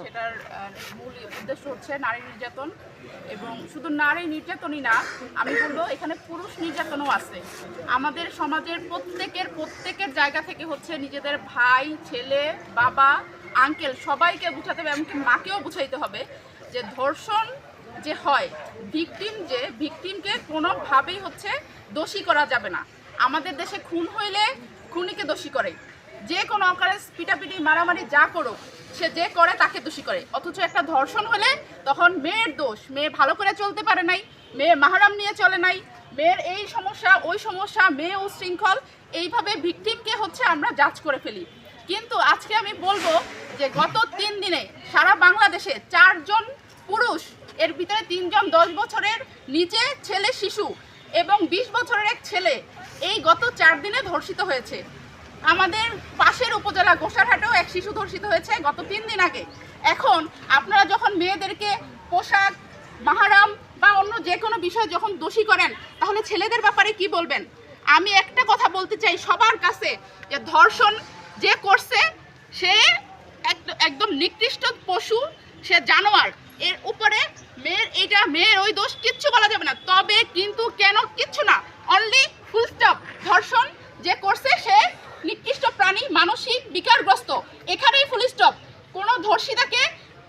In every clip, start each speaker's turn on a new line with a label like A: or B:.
A: সেটার মূল উদ্দেশ্য হচ্ছে নারী নির্যাতন এবং শুধু নারী নির্যাতনই না, আমি বলব এখানে পুরুষ নির্যাতনও আছে। আমাদের সমাজের প্রত্যেকের প্রত্যেকের জায়গা থেকে হচ্ছে নিজেদের ভাই, ছেলে, বাবা, আঙ্কেল সবাইকে বুঝাতে হবে এমনকি মাকেও বুঝাইতে হবে যে ধর্ষণ যে হয় ভিকটিম যে ভিকটিমকে কোনোভাবেই হচ্ছে দোষী করা যাবে না। আমাদের দেশে খুন হইলে খুনিকে দোষী করে। যে কোনো আকারে পিটাপিটি, মারামারি যা করুক সে যে করে তাকে দোষী করে। অথচ একটা ধর্ষণ হলে তখন মেয়ের দোষ। মেয়ে ভালো করে চলতে পারে নাই, মেয়ে মাহারাম নিয়ে চলে নাই, মেয়ের এই সমস্যা, ওই সমস্যা, মেয়ে উশৃঙ্খল এইভাবে ভিকটিমকে হচ্ছে আমরা জাজ করে ফেলি। কিন্তু আজকে আমি বলব যে গত তিন দিনে সারা বাংলাদেশে চারজন পুরুষ, এর ভিতরে তিনজন দশ বছরের নিচে ছেলে শিশু এবং বিশ বছরের এক ছেলে এই গত চার দিনে ধর্ষিত হয়েছে। আমাদের পাশের উপজেলা গোসারহাটেও এক শিশু ধর্ষিত হয়েছে গত তিন দিন আগে। এখন আপনারা যখন মেয়েদেরকে পোশাক, মাহারাম বা অন্য যে কোনো বিষয় যখন দোষী করেন, তাহলে ছেলেদের ব্যাপারে কি বলবেন? আমি একটা কথা বলতে চাই সবার কাছে, যে ধর্ষণ যে করছে, সে এক- একদম নিকৃষ্ট পশু, সে জানোয়ার। এর উপরে মেয়ের এইটা মেয়ের ওই দোষ কিচ্ছু বলা যাবে না তবে কিন্তু কেন কিচ্ছু না অনলি ফুল স্টপ ধর্ষণ যে করছে সে নিকৃষ্ট প্রাণী মানসিক বিকারগ্রস্ত। এখানেই ফুল স্টপ কোনো ধর্ষিতাকে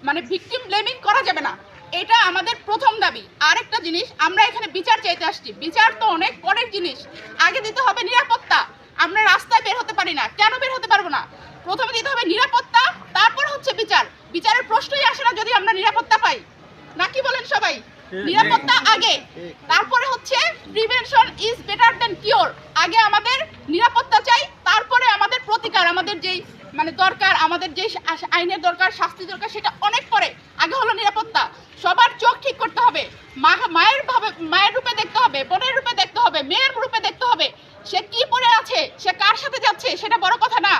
A: মানে ভিকটিম ব্লেমিং করা যাবে না। এটা আমাদের প্রথম দাবি। আরেকটা জিনিস আমরা এখানে বিচার চাইতে আসছি। বিচার তো অনেক পরের জিনিস। আগে দিতে হবে নিরাপত্তা। আমরা রাস্তায় বের হতে পারি না। কেন বের হতে পারব না? প্রথমে দিতে হবে নিরাপত্তা তারপর হচ্ছে বিচার। বিচারের প্রশ্নই আসে না যদি আমরা নিরাপত্তা পাই। নাকি বলেন সবাই? নিরাপত্তা আগে তারপরে হচ্ছে prevention is better than cure আগে আমাদের নিরাপত্তা চাই তারপরে আমাদের প্রতিকার আমাদের যেই মানে দরকার, আমাদের যে আইনের দরকার শাস্তি দরকার, সেটা অনেক পরে। আগে হলো নিরাপত্তা। সবার চোখ ঠিক করতে হবে। মা, মায়ের ভাবে, মায়ের রূপে দেখতে হবে, বোনের রূপে দেখতে হবে, মেয়ের রূপে দেখতে হবে। সে কি পরে আছে? সে কার সাথে যাচ্ছে? সেটা বড় কথা না।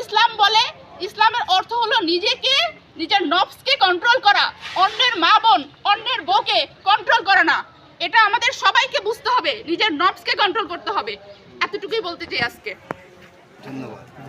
A: ইসলাম বলে, ইসলামের অর্থ হলো নিজেকে, নিজের নফসকে কন্ট্রোল করা। অন্যের মা বোন, অন্যের বউকে কন্ট্রোল করা না। এটা আমাদের সবাইকে বুঝতে হবে। নিজের নফসকে কন্ট্রোল করতে হবে। এতটুকুই বলতে চাই আজকে।
B: ধন্যবাদ।